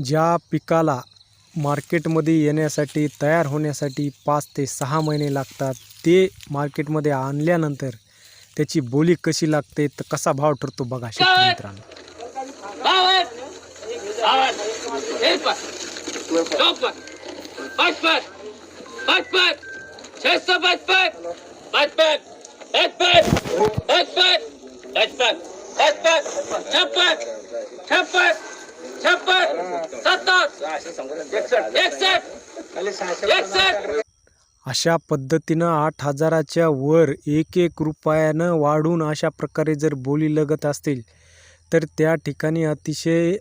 ज्या पिकाला मार्केटमध्ये येण्यासाठी तयार होण्यासाठी पाच ते सहा महिने लागतात ते मार्केटमध्ये आणल्यानंतर त्याची बोली कशी लागते तर कसा भाव ठरतो बघा शेतकरी मित्रांनो. अशा पद्धतीनं आठ हजाराच्या वर एक एक रुपयानं वाढून अशा प्रकारे जर बोली लगत असतील तर त्या ठिकाणी अतिशय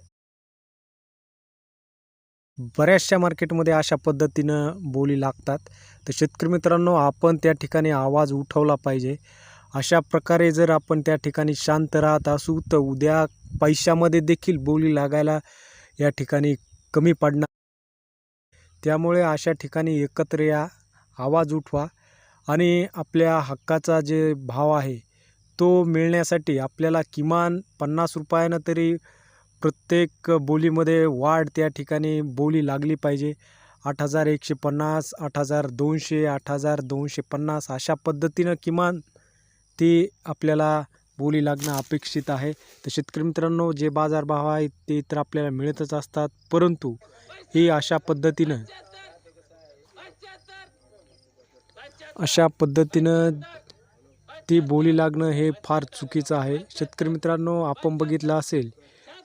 बऱ्याचशा मार्केटमध्ये अशा पद्धतीनं बोली लागतात. तर शेतकरी मित्रांनो आपण त्या ठिकाणी आवाज उठवला पाहिजे. अशा प्रकारे जर आपण त्या ठिकाणी शांत राहत असू तर उद्या पैशामध्ये देखील बोली लागायला या ठिकाणी कमी पडणार. त्यामुळे अशा ठिकाणी एकत्र या आवाज उठवा आणि आपल्या हक्काचा जे भाव आहे तो मिळण्यासाठी आपल्याला किमान पन्नास रुपयानं तरी प्रत्येक बोलीमध्ये वाढ त्या ठिकाणी बोली लागली पाहिजे. आठ हजार एकशे पन्नास आठ हजार दोनशे आठ हजार दोनशे पन्नास अशा पद्धतीनं किमान ती आपल्याला बोली लागणं अपेक्षित आहे. तर शेतकरी मित्रांनो जे बाजारभाव आहेत ते तर आपल्याला मिळतच असतात. परंतु ही अशा पद्धतीनं अशा पद्धतीनं ती बोली लागणं हे फार चुकीचं आहे. शेतकरी मित्रांनो आपण बघितलं असेल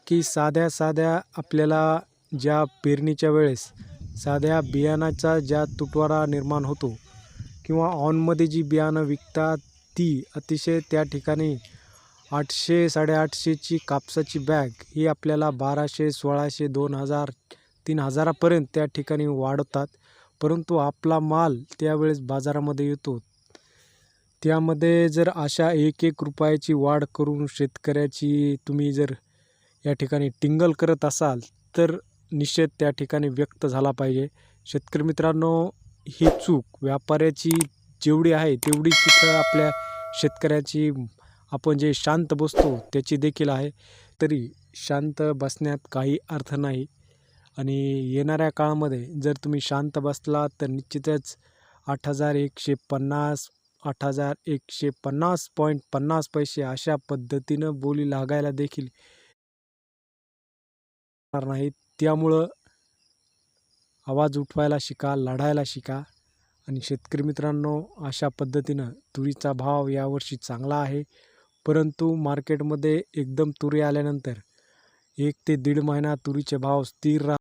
की साध्या साध्या आपल्याला ज्या पेरणीच्या वेळेस साध्या बियाणाचा ज्या तुटवारा निर्माण होतो किंवा ऑनमध्ये जी बियाणं विकतात ती अतिशय त्या ठिकाणी आठशे साडेआठशेची कापसाची बॅग ही आपल्याला बाराशे सोळाशे दोन हजार तीन हजारापर्यंत त्या ठिकाणी वाढवतात. परंतु आपला माल त्यावेळेस बाजारामध्ये येतो. त्यामध्ये जर अशा एक एक रुपयाची वाढ करून शेतकऱ्याची तुम्ही जर या ठिकाणी टिंगल करत असाल तर निषेध त्या ठिकाणी व्यक्त झाला पाहिजे. शेतकरी मित्रांनो ही चूक व्यापाऱ्याची जेवढी आहे तेवढी तिथं आपल्या शेतकऱ्याची आपण जे शांत बसतो त्याची देखील आहे. तरी शांत बसण्यात काही अर्थ नाही. आणि येणाऱ्या काळामध्ये जर तुम्ही शांत बसलात तर निश्चितच आठ हजार एकशे पन्नास आठ हजार एकशे पन्नास पॉईंट पन्नास पैसे अशा पद्धतीनं बोली लागायला देखील होणार त्यामुळं आवाज उठवायला शिका लढायला शिका. आणि शेतकरी मित्रांनो अशा पद्धतीनं तुरीचा भाव यावर्षी चांगला आहे. परंतु मार्केटमध्ये एकदम तुरी आल्यानंतर एक ते दीड महिना तुरीचे भाव स्थिर राह